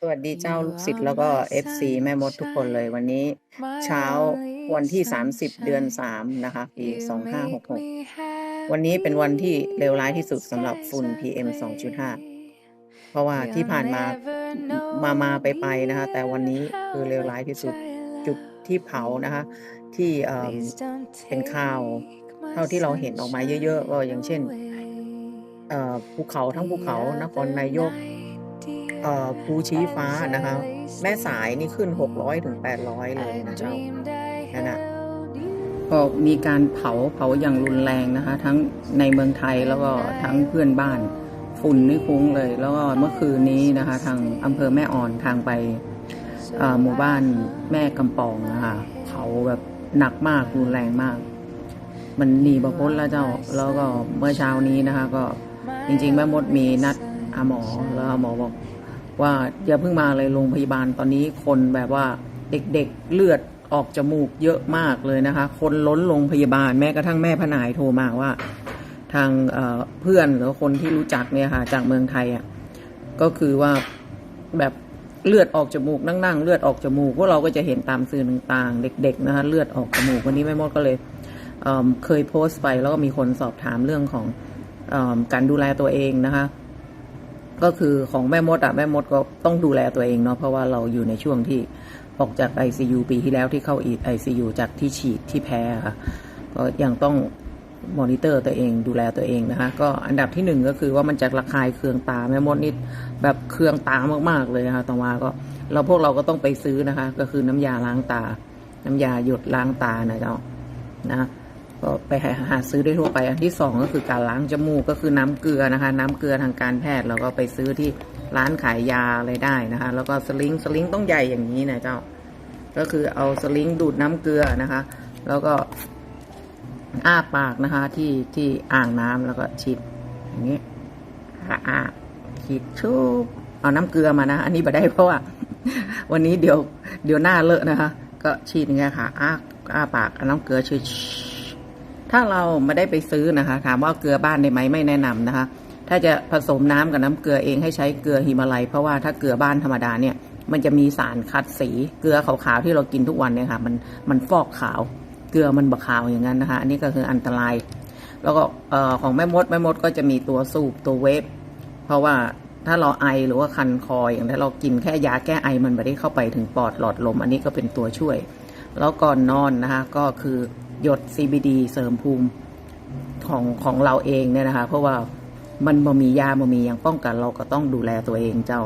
สวัสดีเจ้าลูกศิษย์แล้วก็ FC แม่มดทุกคนเลยวันนี้ เช้าวันที่ 30 เดือน 3 นะคะ ปี 2566 วันนี้เป็นวันที่เลวร้ายที่สุดสำหรับฝุ่น PM 2.5 เพราะว่าที่ผ่านมามามาไปไปนะคะ แต่วันนี้คือเลวร้ายที่สุดจุดที่เผานะคะ ที่เอ่อเป็นข่าว เท่าที่เราเห็นออกมาเยอะๆก็อย่างเช่นเอ่อภูเขาทั้งภูเขานครนายกเอ่อ ภูชี้ฟ้านะคะแม่สายนี่ขึ้น 600ถึง800 เลยนะเจ้านั่นนะก็มีการเผาเผาอย่างรุนแรงนะคะ ทั้งในเมืองไทยแล้วก็ทั้งเพื่อนบ้านฝุ่นนี่คุ้งเลย แล้วก็เมื่อคืนนี้นะคะ ทางอำเภอแม่อ่อนทางไปหมู่บ้านแม่กำปองนะคะเผาแบบหนักมากรุนแรงมาก มันหนีบพ้นแล้วเจ้า แล้วก็เมื่อเช้านี้นะคะ ก็จริงๆแม่มดมีนัดหาหมอแล้วหมอบอก ว่าอย่าเพิ่งมาเลยโรงพยาบาลตอนนี้คนแบบว่าเด็กๆเลือดออกจมูกเยอะมากเลยนะคะ คนล้นโรงพยาบาลแม้กระทั่งแม่พนายโทรมาว่า ทางเเพื่อนหรือคนที่รู้จักเนี่ยค่ะจากเมืองไทยอะก็คือว่าแบบเลือดออกจมูกนั่งๆเลือดออกจมูกพวกเราก็จะเห็นตามสื่อต่างๆ เด็ก ๆ นะคะเลือดออกจมูกวันนี้แม่มดก็เลยเเคยโพสต์ไปแล้วก็มีคนสอบถามเรื่องของอการดูแลตัวเองนะคะ ก็คือของแม่มดอะแม่มดก็ต้องดูแลตัวเองเนาะเพราะว่าเราอยู่ในช่วงที่ออกจาก ICU ปีที่แล้วที่เข้าอีด ICU จากที่ฉีดที่แพ้ค่ะก็ยังต้องมอนิเตอร์ตัวเองดูแลตัวเองนะคะก็อันดับที่หนึ่งก็คือว่ามันจะระคายเคืองตาแม่มดนี่แบบเคืองตามากๆเลยนะคะต่อมาก็เราพวกเราก็ต้องไปซื้อนะคะ ก็คือน้ำยาล้างตา น้ำยาหยดล้างตานะเจ้านะ ก็ไปหาซื้อได้ทั่วไปอันที่สองก็คือการล้างจมูกก็คือน้ำเกลือนะคะ น้ำเกลือทางการแพทย์เราก็ไปซื้อที่ร้านขายยาอะไรได้นะคะ แล้วก็สลิงสลิงต้องใหญ่อย่างนี้นะเจ้า ก็คือเอาสลิงดูดน้ำเกลือนะคะ แล้วก็อ้าปากนะคะ ที่ที่อ่างน้ำแล้วก็ฉีดอย่างนี้อ้าฉีดชุบเอาน้ำเกลือมานะ อันนี้มาได้เพราะว่า วันนี้เดี๋ยวเดี๋ยวหน้าเลอะนะคะ ก็ฉีดอย่างเงี้ยค่ะอ้าอ้าปากเอาน้ำเกลือฉีด ถ้าเราไม่ได้ไปซื้อนะคะ ถามว่าเกลือบ้านได้ไหมไม่แนะนำนะคะ ถ้าจะผสมน้ำกับน้ำเกลือเองให้ใช้เกลือฮิมาลัย เพราะว่าถ้าเกลือบ้านธรรมดาเนี่ย มันจะมีสารคัดสีเกลือขาวๆที่เรากินทุกวันเนี่ยค่ะ มันมันฟอกขาว เกลือมันบะขาวอย่างนั้นนะคะ อันนี้ก็คืออันตราย แล้วก็ของแม่มดแม่มดก็จะมีตัวสูบตัวเวฟเพราะว่าถ้าเราไอหรือว่าคันคออย่างถ้าเรากินแค่ยาแก้ไอมันไม่ได้เข้าไปถึงปอดหลอดลม อันนี้ก็เป็นตัวช่วย แล้วก่อนนอนนะคะก็คือ หยด CBD เสริมภูมิของของเราเองเนี่ยนะคะ เพราะว่ามันบ่มียาบ่มีอย่างป้องกันเราก็ต้องดูแลตัวเองเจ้า